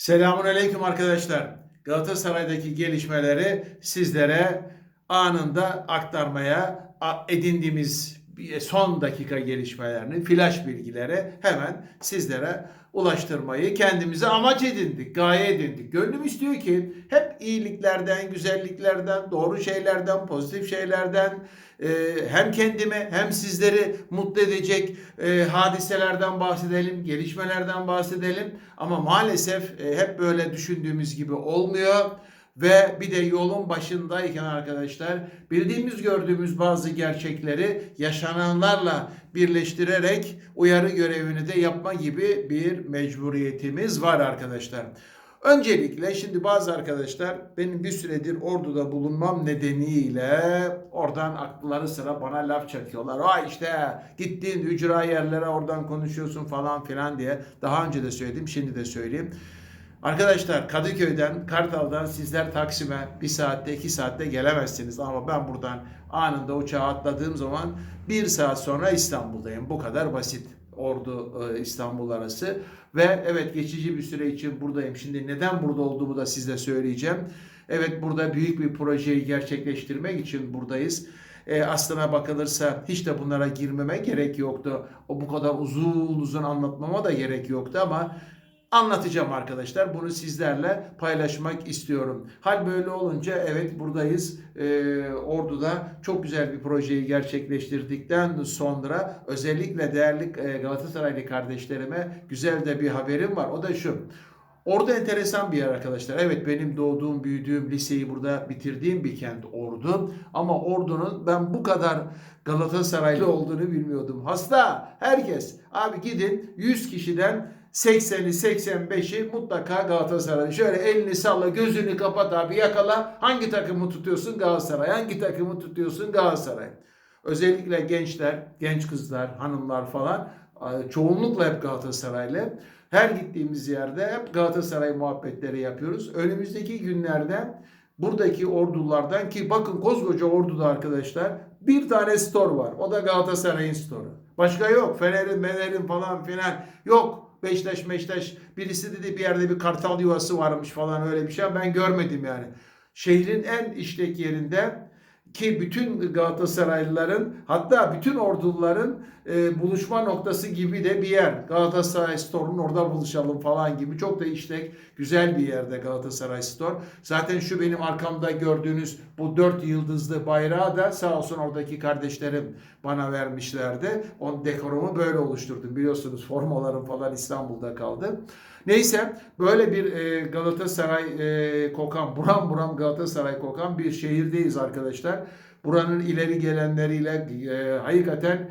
Selamun Aleyküm arkadaşlar. Galatasaray'daki gelişmeleri sizlere anında aktarmaya edindiğimiz son dakika gelişmelerini, flash bilgileri hemen sizlere ulaştırmayı kendimize amaç edindik, gaye edindik. Gönlüm istiyor ki hep iyiliklerden, güzelliklerden, doğru şeylerden, pozitif şeylerden e, hem kendimi hem sizleri mutlu edecek e, hadiselerden bahsedelim, gelişmelerden bahsedelim. Ama maalesef e, hep böyle düşündüğümüz gibi olmuyor. Ve bir de yolun başındayken arkadaşlar bildiğimiz gördüğümüz bazı gerçekleri yaşananlarla birleştirerek uyarı görevini de yapma gibi bir mecburiyetimiz var arkadaşlar. Öncelikle şimdi bazı arkadaşlar benim bir süredir orduda bulunmam nedeniyle oradan akılları sıra bana laf çakıyorlar. Aa işte gittiğin ücra yerlere oradan konuşuyorsun falan filan diye. Daha önce de söyledim şimdi de söyleyeyim. Arkadaşlar Kadıköy'den, Kartal'dan sizler Taksim'e bir saatte, iki saatte gelemezsiniz. Ama ben buradan anında uçağa atladığım zaman bir saat sonra İstanbul'dayım. Bu kadar basit. Ordu e, İstanbul arası ve evet geçici bir süre için buradayım. Şimdi neden burada olduğumu da size söyleyeceğim. Evet burada büyük bir projeyi gerçekleştirmek için buradayız. E, aslına bakılırsa hiç de bunlara girmeme gerek yoktu. O bu kadar uzun uzun anlatmama da gerek yoktu ama anlatacağım arkadaşlar. Bunu sizlerle paylaşmak istiyorum. Hal böyle olunca evet buradayız. Ee, Ordu'da çok güzel bir projeyi gerçekleştirdikten sonra özellikle değerli e, Galatasaraylı kardeşlerime güzel de bir haberim var. O da şu. Ordu enteresan bir yer arkadaşlar. Evet benim doğduğum, büyüdüğüm, liseyi burada bitirdiğim bir kent Ordu. Ama Ordu'nun ben bu kadar Galatasaraylı olduğunu bilmiyordum. Hasta herkes. Abi gidin 100 kişiden 80'i 85'i mutlaka Galatasaray. Şöyle elini salla, gözünü kapat abi yakala. Hangi takımı tutuyorsun Galatasaray? Hangi takımı tutuyorsun Galatasaray? Özellikle gençler, genç kızlar, hanımlar falan çoğunlukla hep Galatasaraylı. Her gittiğimiz yerde hep Galatasaray muhabbetleri yapıyoruz. Önümüzdeki günlerde buradaki ordulardan ki bakın koskoca orduda arkadaşlar bir tane store var. O da Galatasaray'ın store'u. Başka yok. Fener'in, Mener'in falan filan yok. Beşiktaş, Meştaş birisi dedi bir yerde bir kartal yuvası varmış falan öyle bir şey. Ben görmedim yani. Şehrin en işlek yerinde ki bütün Galatasaraylıların hatta bütün orduların e, buluşma noktası gibi de bir yer. Galatasaray Store'un orada buluşalım falan gibi. Çok da işlek güzel bir yerde Galatasaray Store. Zaten şu benim arkamda gördüğünüz bu dört yıldızlı bayrağı da sağ olsun oradaki kardeşlerim bana vermişlerdi. On dekorumu böyle oluşturdum. Biliyorsunuz formalarım falan İstanbul'da kaldı. Neyse böyle bir e, Galatasaray e, kokan, buram buram Galatasaray kokan bir şehirdeyiz arkadaşlar. Buranın ileri gelenleriyle e, hakikaten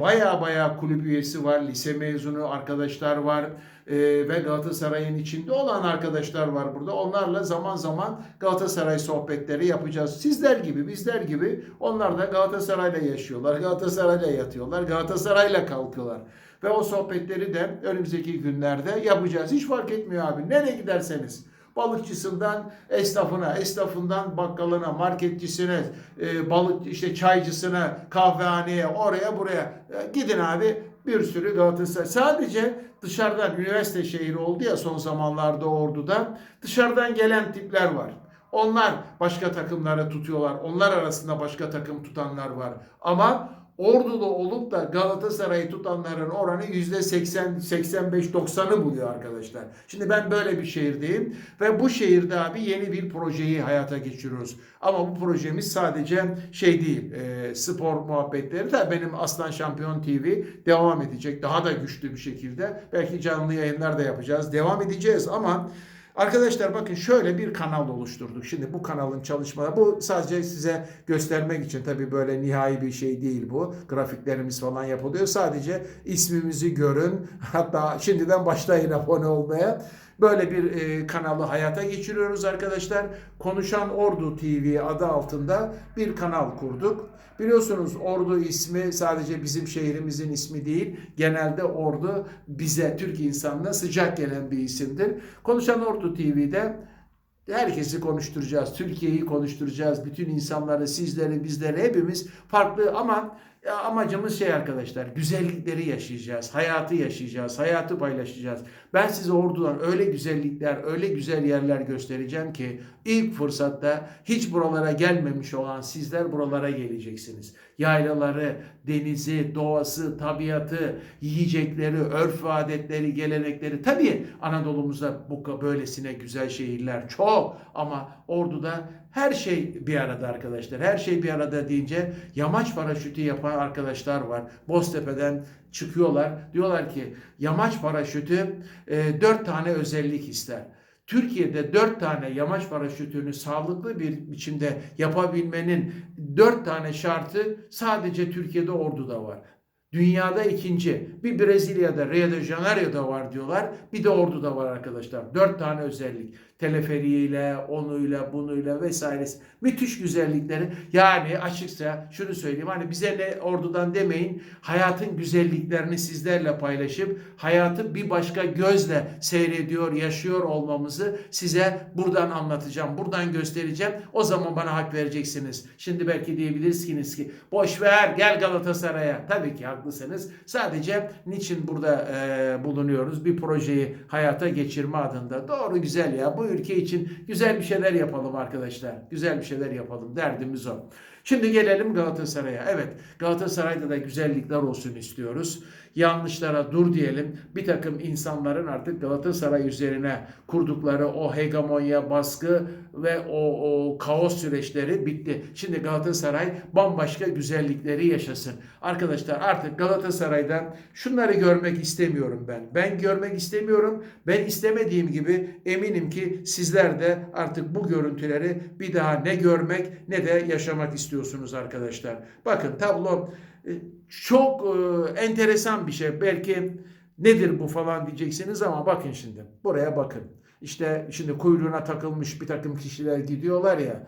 baya baya kulüp üyesi var, lise mezunu arkadaşlar var e, ve Galatasaray'ın içinde olan arkadaşlar var burada. Onlarla zaman zaman Galatasaray sohbetleri yapacağız. Sizler gibi, bizler gibi onlar da Galatasaray'la yaşıyorlar, Galatasaray'la yatıyorlar, Galatasaray'la kalkıyorlar. Ve o sohbetleri de önümüzdeki günlerde yapacağız. Hiç fark etmiyor abi. Nereye giderseniz. Balıkçısından esnafına, esnafından bakkalına, marketçisine, e, balık işte çaycısına, kahvehaneye, oraya buraya E, gidin abi. Bir sürü Galatasaray. Sadece dışarıdan üniversite şehri oldu ya son zamanlarda Ordu'da. Dışarıdan gelen tipler var. Onlar başka takımlara tutuyorlar. Onlar arasında başka takım tutanlar var. Ama Ordu'da olup da Galatasaray'ı tutanların oranı %80, 85, 90'ı buluyor arkadaşlar. Şimdi ben böyle bir şehirdeyim ve bu şehirde abi yeni bir projeyi hayata geçiriyoruz. Ama bu projemiz sadece şey değil, e, spor muhabbetleri de benim Aslan Şampiyon TV devam edecek. Daha da güçlü bir şekilde. Belki canlı yayınlar da yapacağız. Devam edeceğiz ama Arkadaşlar bakın şöyle bir kanal oluşturduk. Şimdi bu kanalın çalışmaları bu sadece size göstermek için tabii böyle nihai bir şey değil bu. Grafiklerimiz falan yapılıyor. Sadece ismimizi görün. Hatta şimdiden başlayın abone olmaya. Böyle bir e, kanalı hayata geçiriyoruz arkadaşlar. Konuşan Ordu TV adı altında bir kanal kurduk. Biliyorsunuz Ordu ismi sadece bizim şehrimizin ismi değil. Genelde Ordu bize, Türk insanına sıcak gelen bir isimdir. Konuşan Ordu TV'de herkesi konuşturacağız. Türkiye'yi konuşturacağız. Bütün insanları, sizleri, bizleri hepimiz farklı ama Ya amacımız şey arkadaşlar, güzellikleri yaşayacağız, hayatı yaşayacağız, hayatı paylaşacağız. Ben size ordudan öyle güzellikler, öyle güzel yerler göstereceğim ki ilk fırsatta hiç buralara gelmemiş olan sizler buralara geleceksiniz. Yaylaları, denizi, doğası, tabiatı, yiyecekleri, örf ve adetleri, gelenekleri. Tabii Anadolu'muzda bu böylesine güzel şehirler çok ama orduda her şey bir arada arkadaşlar. Her şey bir arada deyince yamaç paraşütü yapan arkadaşlar var. Boztepe'den çıkıyorlar. Diyorlar ki yamaç paraşütü e, 4 tane özellik ister. Türkiye'de 4 tane yamaç paraşütünü sağlıklı bir biçimde yapabilmenin 4 tane şartı sadece Türkiye'de orduda var. Dünyada ikinci. Bir Brezilya'da Rio de Janeiro'da var diyorlar. Bir de orduda var arkadaşlar. Dört tane özellik. Teleferiğiyle, onuyla, bunuyla vesairesi. Müthiş güzellikleri. Yani açıkça şunu söyleyeyim. Hani bize ne ordudan demeyin. Hayatın güzelliklerini sizlerle paylaşıp hayatı bir başka gözle seyrediyor, yaşıyor olmamızı size buradan anlatacağım. Buradan göstereceğim. O zaman bana hak vereceksiniz. Şimdi belki diyebilirsiniz ki boş ver gel Galatasaray'a. Tabii ki haklısınız. Sadece niçin burada e, bulunuyoruz? Bir projeyi hayata geçirme adında. Doğru güzel ya. Bu ülke için güzel bir şeyler yapalım arkadaşlar. Güzel bir şeyler yapalım. Derdimiz o. Şimdi gelelim Galatasaray'a. Evet Galatasaray'da da güzellikler olsun istiyoruz. Yanlışlara dur diyelim. Bir takım insanların artık Galatasaray üzerine kurdukları o hegemonya baskı ve o, o kaos süreçleri bitti. Şimdi Galatasaray bambaşka güzellikleri yaşasın. Arkadaşlar artık Galatasaray'dan şunları görmek istemiyorum ben. Ben görmek istemiyorum. Ben istemediğim gibi eminim ki sizler de artık bu görüntüleri bir daha ne görmek ne de yaşamak istiyorsunuz arkadaşlar. Bakın tablo e, çok e, enteresan bir şey. Belki nedir bu falan diyeceksiniz ama bakın şimdi. Buraya bakın. İşte şimdi kuyruğuna takılmış bir takım kişiler gidiyorlar ya.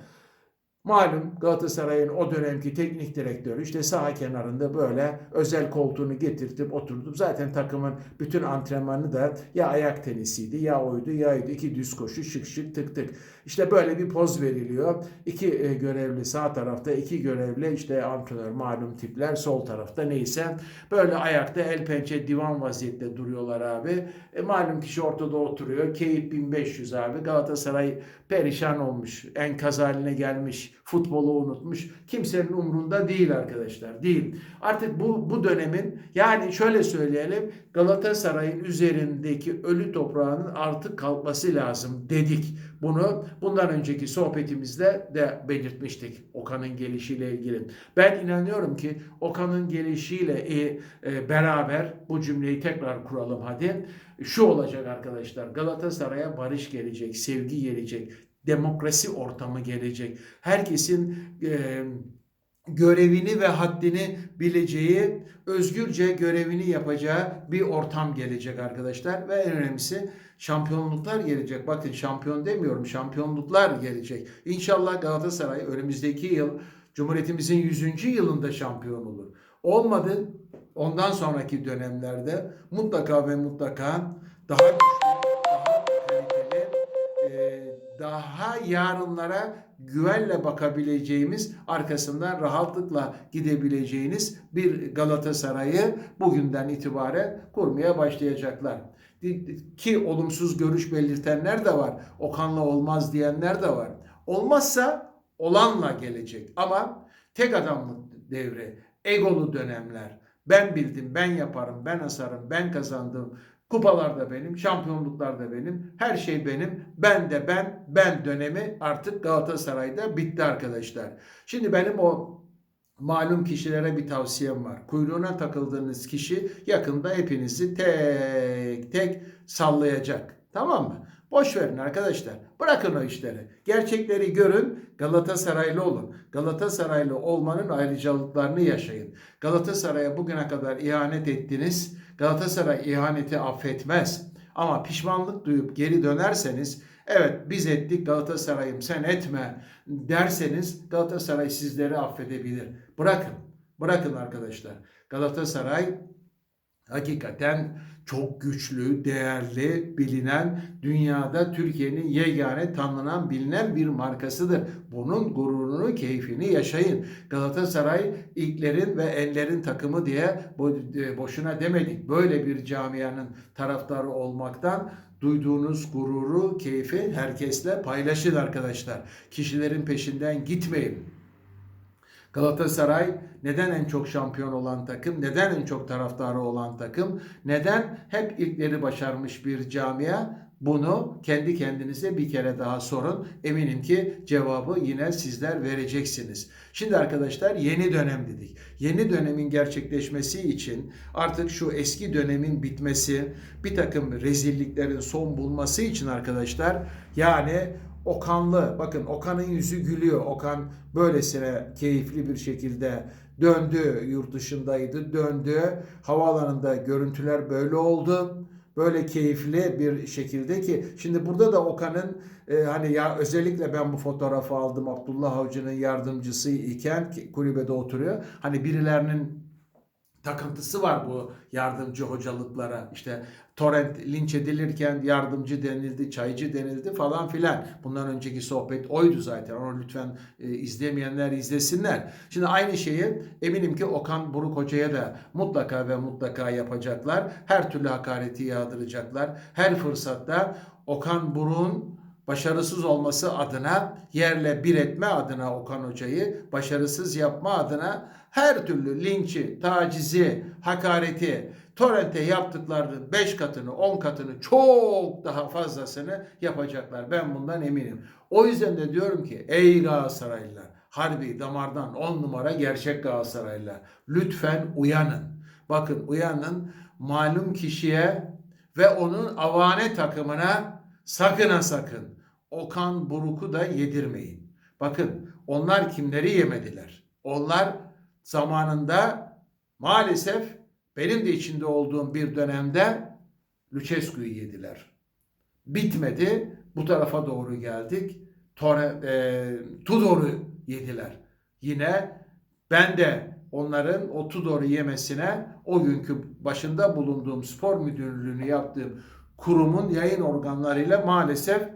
Malum Galatasaray'ın o dönemki teknik direktörü işte saha kenarında böyle özel koltuğunu getirtip oturtup zaten takımın bütün antrenmanı da ya ayak tenisiydi ya oydu ya oydu. iki düz koşu şık şık tık tık. İşte böyle bir poz veriliyor. İki e, görevli sağ tarafta iki görevli işte antrenör malum tipler sol tarafta neyse böyle ayakta el pençe divan vaziyette duruyorlar abi. E, malum kişi ortada oturuyor. Keyif 1500 abi. Galatasaray perişan olmuş. Enkaz haline gelmiş. Futbolu unutmuş. Kimsenin umrunda değil arkadaşlar. Değil. Artık bu bu dönemin yani şöyle söyleyelim Galatasaray'ın üzerindeki ölü toprağının artık kalkması lazım dedik. Bunu bundan önceki sohbetimizde de belirtmiştik Okan'ın gelişiyle ilgili. Ben inanıyorum ki Okan'ın gelişiyle e, e, beraber bu cümleyi tekrar kuralım hadi. Şu olacak arkadaşlar Galatasaray'a barış gelecek, sevgi gelecek, demokrasi ortamı gelecek. Herkesin e, görevini ve haddini bileceği, özgürce görevini yapacağı bir ortam gelecek arkadaşlar. Ve en önemlisi şampiyonluklar gelecek. Bakın şampiyon demiyorum, şampiyonluklar gelecek. İnşallah Galatasaray önümüzdeki yıl Cumhuriyetimizin 100. yılında şampiyon olur. Olmadı ondan sonraki dönemlerde mutlaka ve mutlaka daha güçlü, daha kaliteli, e, daha yarınlara güvenle bakabileceğimiz, arkasından rahatlıkla gidebileceğiniz bir Galatasaray'ı bugünden itibaren kurmaya başlayacaklar. Ki olumsuz görüş belirtenler de var. Okan'la olmaz diyenler de var. Olmazsa olanla gelecek. Ama tek adamlık devri, egolu dönemler, ben bildim, ben yaparım, ben asarım, ben kazandım. Kupalar da benim, şampiyonluklar da benim, her şey benim. Ben de ben, ben dönemi artık Galatasaray'da bitti arkadaşlar. Şimdi benim o malum kişilere bir tavsiyem var. Kuyruğuna takıldığınız kişi yakında hepinizi tek tek sallayacak. Tamam mı? Boş verin arkadaşlar. Bırakın o işleri. Gerçekleri görün, Galatasaraylı olun. Galatasaraylı olmanın ayrıcalıklarını yaşayın. Galatasaray'a bugüne kadar ihanet ettiniz. Galatasaray ihaneti affetmez. Ama pişmanlık duyup geri dönerseniz evet biz ettik Galatasaray'ım sen etme derseniz Galatasaray sizleri affedebilir. Bırakın. Bırakın arkadaşlar. Galatasaray hakikaten çok güçlü, değerli, bilinen, dünyada Türkiye'nin yegane tanınan, bilinen bir markasıdır. Bunun gururunu, keyfini yaşayın. Galatasaray ilklerin ve enlerin takımı diye bo- boşuna demedik. Böyle bir camianın taraftarı olmaktan duyduğunuz gururu, keyfi herkesle paylaşın arkadaşlar. Kişilerin peşinden gitmeyin. Galatasaray neden en çok şampiyon olan takım, neden en çok taraftarı olan takım, neden hep ilkleri başarmış bir camia? Bunu kendi kendinize bir kere daha sorun. Eminim ki cevabı yine sizler vereceksiniz. Şimdi arkadaşlar yeni dönem dedik. Yeni dönemin gerçekleşmesi için artık şu eski dönemin bitmesi, bir takım rezilliklerin son bulması için arkadaşlar yani Okanlı, bakın Okan'ın yüzü gülüyor. Okan böylesine keyifli bir şekilde döndü. Yurt dışındaydı, döndü. Havaalanında görüntüler böyle oldu. Böyle keyifli bir şekilde ki şimdi burada da Okan'ın e, hani ya özellikle ben bu fotoğrafı aldım Abdullah Avcı'nın yardımcısı iken kulübede oturuyor. Hani birilerinin takıntısı var bu yardımcı hocalıklara. İşte torrent linç edilirken yardımcı denildi, çaycı denildi falan filan. Bundan önceki sohbet oydu zaten. Onu lütfen e, izlemeyenler izlesinler. Şimdi aynı şeyi eminim ki Okan Buruk Hoca'ya da mutlaka ve mutlaka yapacaklar. Her türlü hakareti yağdıracaklar. Her fırsatta Okan Buruk'un başarısız olması adına yerle bir etme adına Okan Hoca'yı başarısız yapma adına her türlü linçi, tacizi, hakareti, torrente yaptıklarının 5 katını, 10 katını çok daha fazlasını yapacaklar. Ben bundan eminim. O yüzden de diyorum ki ey Galatasaraylılar, harbi damardan 10 numara gerçek Galatasaraylılar. Lütfen uyanın. Bakın uyanın malum kişiye ve onun avane takımına sakın ha sakın Okan Buruk'u da yedirmeyin. Bakın onlar kimleri yemediler? Onlar zamanında maalesef benim de içinde olduğum bir dönemde Lucescu'yu yediler. Bitmedi. Bu tarafa doğru geldik. Tore, e, Tudor'u yediler. Yine ben de onların o Tudor'u yemesine o günkü başında bulunduğum spor müdürlüğünü yaptığım kurumun yayın organlarıyla maalesef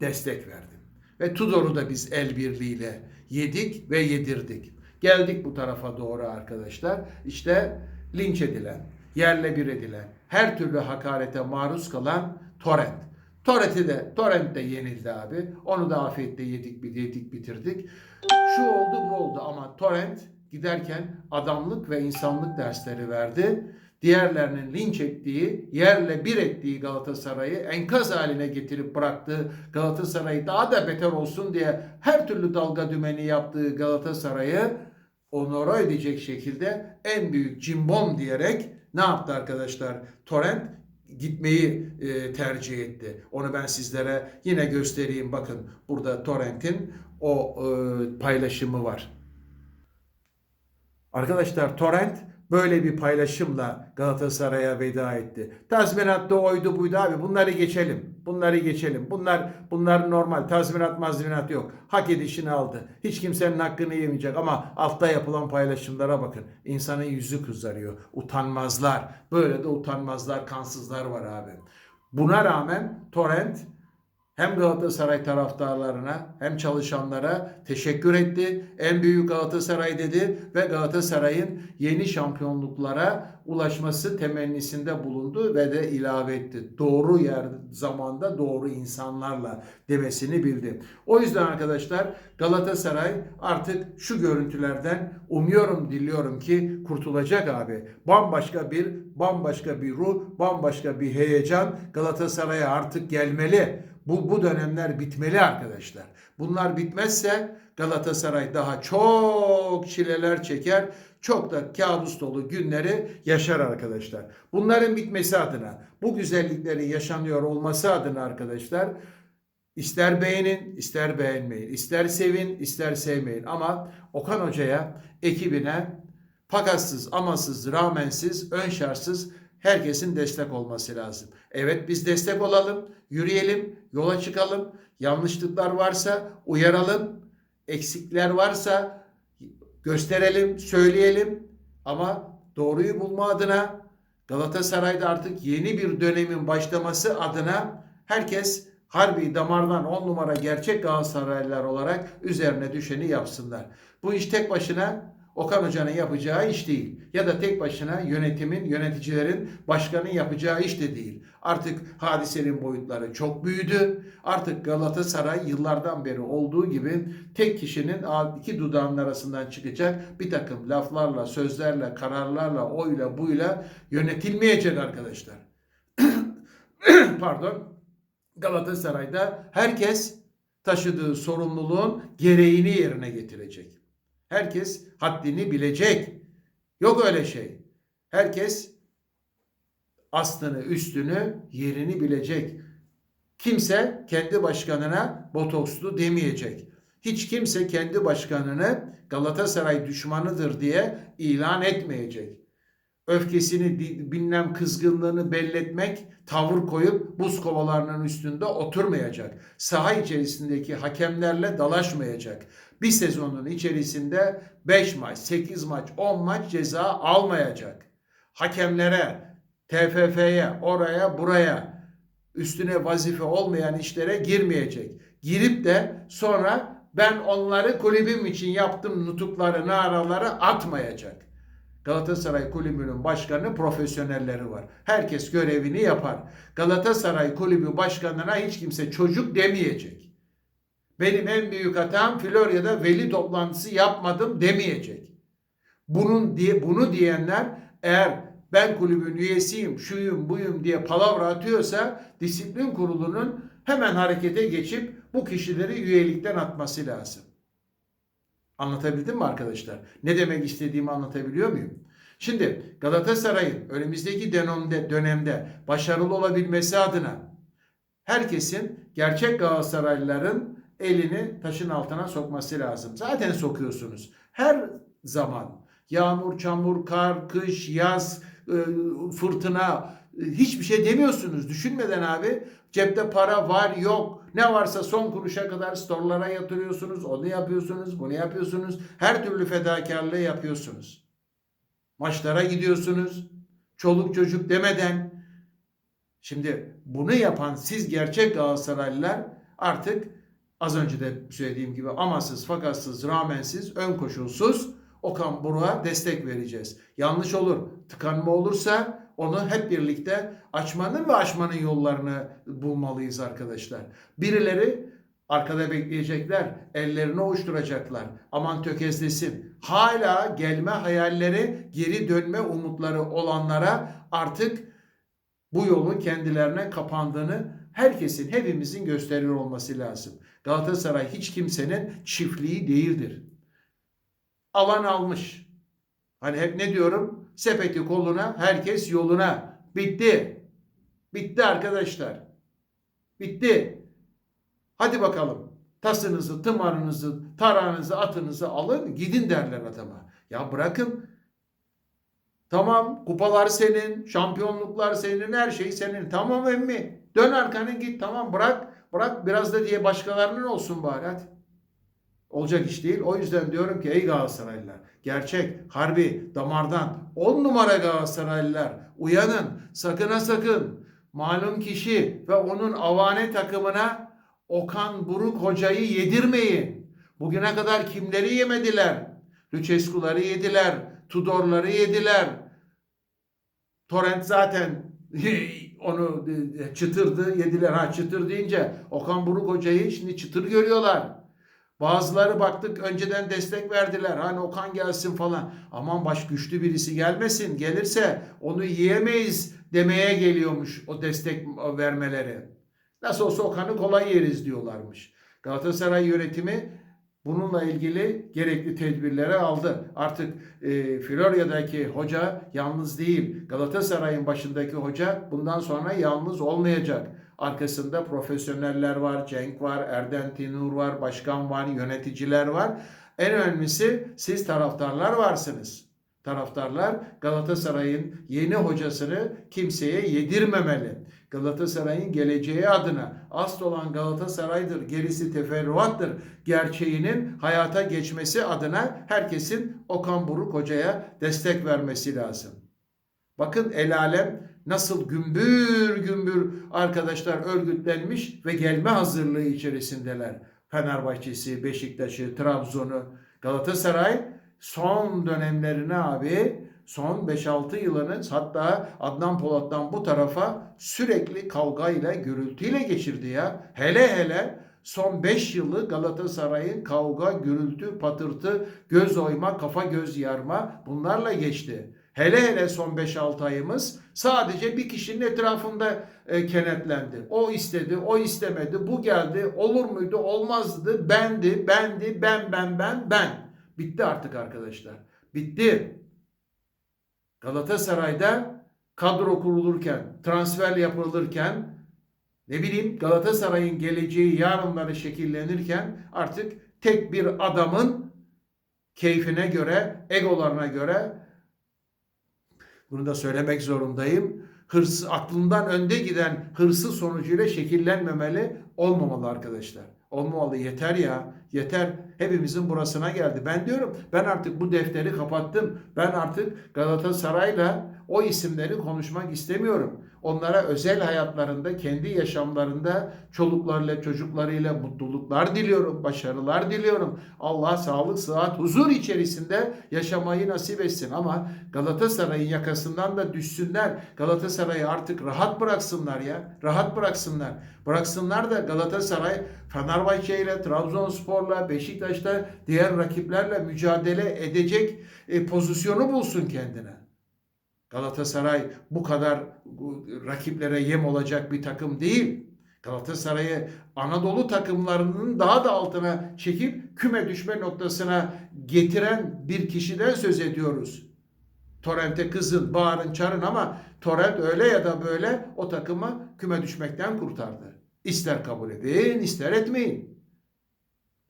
destek verdim. Ve Tudor'u da biz el birliğiyle yedik ve yedirdik. Geldik bu tarafa doğru arkadaşlar. İşte linç edilen, yerle bir edilen, her türlü hakarete maruz kalan Torrent. Torrent'i de, Torrent de yenildi abi. Onu da afiyetle yedik, yedik bitirdik. Şu oldu bu oldu ama Torrent giderken adamlık ve insanlık dersleri verdi. Diğerlerinin linç ettiği, yerle bir ettiği Galatasaray'ı enkaz haline getirip bıraktığı Galatasaray'ı daha da beter olsun diye her türlü dalga dümeni yaptığı Galatasaray'ı onora edecek şekilde en büyük cimbom diyerek ne yaptı arkadaşlar? Torrent gitmeyi e, tercih etti. Onu ben sizlere yine göstereyim. Bakın burada Torrent'in o e, paylaşımı var. Arkadaşlar Torrent böyle bir paylaşımla Galatasaray'a veda etti. Tazminat da oydu buydu abi. Bunları geçelim. Bunları geçelim. Bunlar bunlar normal. Tazminat mazminat yok. Hak edişini aldı. Hiç kimsenin hakkını yemeyecek ama altta yapılan paylaşımlara bakın. İnsanın yüzü kızarıyor. Utanmazlar. Böyle de utanmazlar, kansızlar var abi. Buna rağmen Torrent hem Galatasaray taraftarlarına hem çalışanlara teşekkür etti. En büyük Galatasaray dedi ve Galatasaray'ın yeni şampiyonluklara ulaşması temennisinde bulundu ve de ilave etti. Doğru yer zamanda doğru insanlarla demesini bildi. O yüzden arkadaşlar Galatasaray artık şu görüntülerden umuyorum diliyorum ki kurtulacak abi. Bambaşka bir bambaşka bir ruh, bambaşka bir heyecan Galatasaray'a artık gelmeli. Bu, bu dönemler bitmeli arkadaşlar. Bunlar bitmezse Galatasaray daha çok çileler çeker. Çok da kabus dolu günleri yaşar arkadaşlar. Bunların bitmesi adına, bu güzelliklerin yaşanıyor olması adına arkadaşlar ister beğenin, ister beğenmeyin, ister sevin, ister sevmeyin. Ama Okan Hoca'ya, ekibine fakatsız, amasız, rağmensiz, ön şartsız herkesin destek olması lazım. Evet biz destek olalım, yürüyelim, yola çıkalım. Yanlışlıklar varsa uyaralım, eksikler varsa gösterelim, söyleyelim. Ama doğruyu bulma adına Galatasaray'da artık yeni bir dönemin başlaması adına herkes harbi damardan 10 numara gerçek Galatasaraylılar olarak üzerine düşeni yapsınlar. Bu iş tek başına Okan Hoca'nın yapacağı iş değil. Ya da tek başına yönetimin, yöneticilerin, başkanın yapacağı iş de değil. Artık hadisenin boyutları çok büyüdü. Artık Galatasaray yıllardan beri olduğu gibi tek kişinin iki dudağının arasından çıkacak bir takım laflarla, sözlerle, kararlarla, oyla, buyla yönetilmeyecek arkadaşlar. Pardon. Galatasaray'da herkes taşıdığı sorumluluğun gereğini yerine getirecek. Herkes haddini bilecek. Yok öyle şey. Herkes aslını, üstünü, yerini bilecek. Kimse kendi başkanına botokslu demeyecek. Hiç kimse kendi başkanını Galatasaray düşmanıdır diye ilan etmeyecek. Öfkesini, bilmem kızgınlığını belletmek, tavır koyup buz kovalarının üstünde oturmayacak. Saha içerisindeki hakemlerle dalaşmayacak bir sezonun içerisinde 5 maç, 8 maç, 10 maç ceza almayacak. Hakemlere, TFF'ye, oraya, buraya üstüne vazife olmayan işlere girmeyecek. Girip de sonra ben onları kulübüm için yaptım nutukları, naraları atmayacak. Galatasaray Kulübü'nün başkanı profesyonelleri var. Herkes görevini yapar. Galatasaray Kulübü başkanına hiç kimse çocuk demeyecek. Benim en büyük hatam Florya'da veli toplantısı yapmadım demeyecek. Bunun diye bunu diyenler eğer ben kulübün üyesiyim, şuyum, buyum diye palavra atıyorsa disiplin kurulunun hemen harekete geçip bu kişileri üyelikten atması lazım. Anlatabildim mi arkadaşlar? Ne demek istediğimi anlatabiliyor muyum? Şimdi Galatasaray'ın önümüzdeki dönemde, dönemde başarılı olabilmesi adına herkesin gerçek Galatasaraylıların elini taşın altına sokması lazım. Zaten sokuyorsunuz. Her zaman yağmur, çamur, kar, kış, yaz, e, fırtına e, hiçbir şey demiyorsunuz. Düşünmeden abi cepte para var yok. Ne varsa son kuruşa kadar storlara yatırıyorsunuz. Onu yapıyorsunuz, bunu yapıyorsunuz. Her türlü fedakarlığı yapıyorsunuz. Maçlara gidiyorsunuz. Çoluk çocuk demeden. Şimdi bunu yapan siz gerçek Galatasaraylılar artık Az önce de söylediğim gibi amasız, fakatsız, rağmensiz, ön koşulsuz Okan Buruk'a destek vereceğiz. Yanlış olur, tıkanma olursa onu hep birlikte açmanın ve aşmanın yollarını bulmalıyız arkadaşlar. Birileri arkada bekleyecekler, ellerini ovuşturacaklar. Aman tökezlesin. Hala gelme hayalleri, geri dönme umutları olanlara artık bu yolun kendilerine kapandığını herkesin, hepimizin gösteriyor olması lazım. Galatasaray hiç kimsenin çiftliği değildir. Alan almış. Hani hep ne diyorum? Sepeti koluna, herkes yoluna. Bitti. Bitti arkadaşlar. Bitti. Hadi bakalım. Tasınızı, tımarınızı, tarağınızı, atınızı alın gidin derler adama. Ya bırakın. Tamam kupalar senin, şampiyonluklar senin, her şey senin. Tamam emmi. Dön arkanı git tamam bırak. Bırak biraz da diye başkalarının olsun bari hadi. Olacak iş değil. O yüzden diyorum ki ey Galatasaraylılar gerçek, harbi, damardan 10 numara Galatasaraylılar uyanın sakın ha sakın malum kişi ve onun avane takımına Okan Buruk hocayı yedirmeyin. Bugüne kadar kimleri yemediler? Lucescu'ları yediler, Tudor'ları yediler. Torrent zaten onu e, çıtırdı yediler. Ha çıtır deyince Okan Buruk hocayı şimdi çıtır görüyorlar. Bazıları baktık önceden destek verdiler. Hani Okan gelsin falan. Aman baş güçlü birisi gelmesin. Gelirse onu yiyemeyiz demeye geliyormuş o destek vermeleri. Nasıl olsa Okan'ı kolay yeriz diyorlarmış. Galatasaray yönetimi bununla ilgili gerekli tedbirleri aldı. Artık e, Florya'daki hoca yalnız değil. Galatasaray'ın başındaki hoca bundan sonra yalnız olmayacak. Arkasında profesyoneller var, Cenk var, Erden Tinur var, başkan var, yöneticiler var. En önemlisi siz taraftarlar varsınız. Taraftarlar Galatasaray'ın yeni hocasını kimseye yedirmemeli. Galatasaray'ın geleceği adına asıl olan Galatasaray'dır, gerisi teferruattır gerçeğinin hayata geçmesi adına herkesin Okan Buruk Hoca'ya destek vermesi lazım. Bakın el alem nasıl gümbür gümbür arkadaşlar örgütlenmiş ve gelme hazırlığı içerisindeler. Fenerbahçe'si, Beşiktaş'ı, Trabzon'u, Galatasaray son dönemlerine abi son 5-6 yılını hatta Adnan Polat'tan bu tarafa sürekli kavgayla, gürültüyle geçirdi ya. Hele hele son 5 yılı Galatasaray'ın kavga, gürültü, patırtı, göz oyma, kafa göz yarma bunlarla geçti. Hele hele son 5-6 ayımız sadece bir kişinin etrafında e, kenetlendi. O istedi, o istemedi, bu geldi, olur muydu, olmazdı, bendi, bendi, ben, ben, ben, ben. Bitti artık arkadaşlar. Bitti. Galatasaray'da kadro kurulurken, transfer yapılırken, ne bileyim Galatasaray'ın geleceği yarınları şekillenirken artık tek bir adamın keyfine göre, egolarına göre bunu da söylemek zorundayım. Hırs, aklından önde giden hırsı sonucuyla şekillenmemeli, olmamalı arkadaşlar. Olmamalı yeter ya. Yeter. Hepimizin burasına geldi. Ben diyorum ben artık bu defteri kapattım. Ben artık Galatasaray'la o isimleri konuşmak istemiyorum. Onlara özel hayatlarında, kendi yaşamlarında çoluklarıyla, çocuklarıyla mutluluklar diliyorum, başarılar diliyorum. Allah sağlık, sıhhat, huzur içerisinde yaşamayı nasip etsin. Ama Galatasaray'ın yakasından da düşsünler. Galatasaray'ı artık rahat bıraksınlar ya. Rahat bıraksınlar. Bıraksınlar da Galatasaray Fenerbahçe ile, Trabzonspor'la, Beşiktaş'ta diğer rakiplerle mücadele edecek e, pozisyonu bulsun kendine. Galatasaray bu kadar rakiplere yem olacak bir takım değil. Galatasaray'ı Anadolu takımlarının daha da altına çekip küme düşme noktasına getiren bir kişiden söz ediyoruz. Torrent'e kızın, bağırın, çarın ama Torrent öyle ya da böyle o takımı küme düşmekten kurtardı. İster kabul edin, ister etmeyin.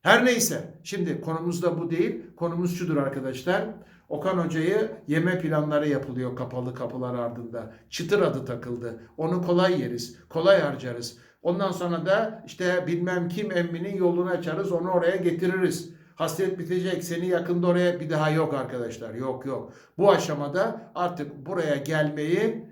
Her neyse. Şimdi konumuz da bu değil. Konumuz şudur arkadaşlar. Okan Hoca'yı yeme planları yapılıyor kapalı kapılar ardında. Çıtır adı takıldı. Onu kolay yeriz. Kolay harcarız. Ondan sonra da işte bilmem kim emminin yolunu açarız. Onu oraya getiririz. Hasret bitecek. Seni yakında oraya bir daha yok arkadaşlar. Yok yok. Bu aşamada artık buraya gelmeyi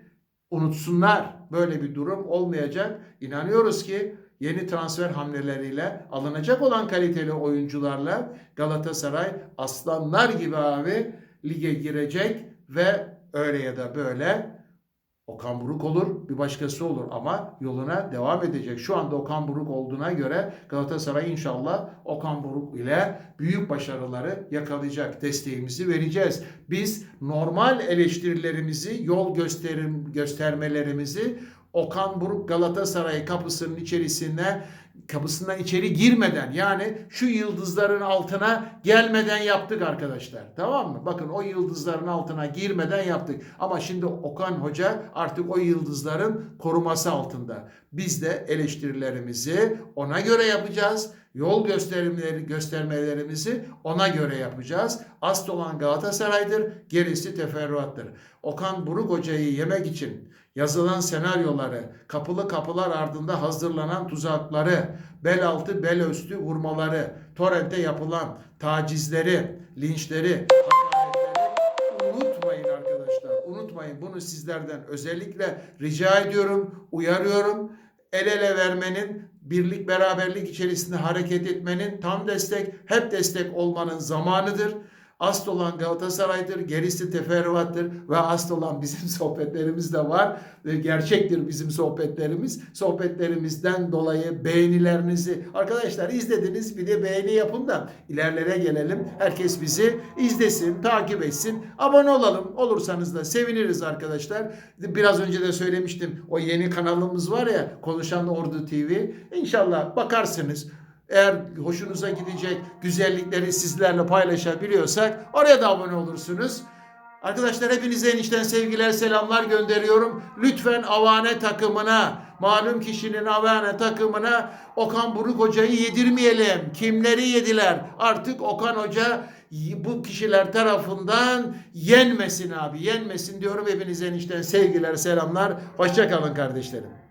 unutsunlar. Böyle bir durum olmayacak. İnanıyoruz ki yeni transfer hamleleriyle alınacak olan kaliteli oyuncularla Galatasaray aslanlar gibi abi lige girecek ve öyle ya da böyle Okan Buruk olur, bir başkası olur ama yoluna devam edecek. Şu anda Okan Buruk olduğuna göre Galatasaray inşallah Okan Buruk ile büyük başarıları yakalayacak. Desteğimizi vereceğiz. Biz normal eleştirilerimizi, yol gösterim göstermelerimizi Okan Buruk Galatasaray kapısının içerisine kapısından içeri girmeden yani şu yıldızların altına gelmeden yaptık arkadaşlar. Tamam mı? Bakın o yıldızların altına girmeden yaptık. Ama şimdi Okan Hoca artık o yıldızların koruması altında. Biz de eleştirilerimizi ona göre yapacağız. Yol gösterimleri göstermelerimizi ona göre yapacağız. Asıl olan Galatasaray'dır, gerisi teferruattır. Okan Buruk Hoca'yı yemek için yazılan senaryoları, kapılı kapılar ardında hazırlanan tuzakları, bel altı bel üstü vurmaları, torrente yapılan tacizleri, linçleri, unutmayın arkadaşlar. Unutmayın bunu sizlerden özellikle rica ediyorum, uyarıyorum. El ele vermenin, birlik beraberlik içerisinde hareket etmenin tam destek, hep destek olmanın zamanıdır. Asıl olan Galatasaray'dır, gerisi teferruattır ve asıl olan bizim sohbetlerimiz de var. Gerçektir bizim sohbetlerimiz. Sohbetlerimizden dolayı beğenilerinizi arkadaşlar izlediniz bir de beğeni yapın da ilerlere gelelim. Herkes bizi izlesin, takip etsin, abone olalım. Olursanız da seviniriz arkadaşlar. Biraz önce de söylemiştim o yeni kanalımız var ya Konuşan Ordu TV. İnşallah bakarsınız eğer hoşunuza gidecek güzellikleri sizlerle paylaşabiliyorsak oraya da abone olursunuz. Arkadaşlar hepinize enişten sevgiler selamlar gönderiyorum. Lütfen Avane takımına, malum kişinin Avane takımına Okan Buruk Hoca'yı yedirmeyelim. Kimleri yediler? Artık Okan Hoca bu kişiler tarafından yenmesin abi. Yenmesin diyorum hepinize enişten sevgiler selamlar. Hoşçakalın kardeşlerim.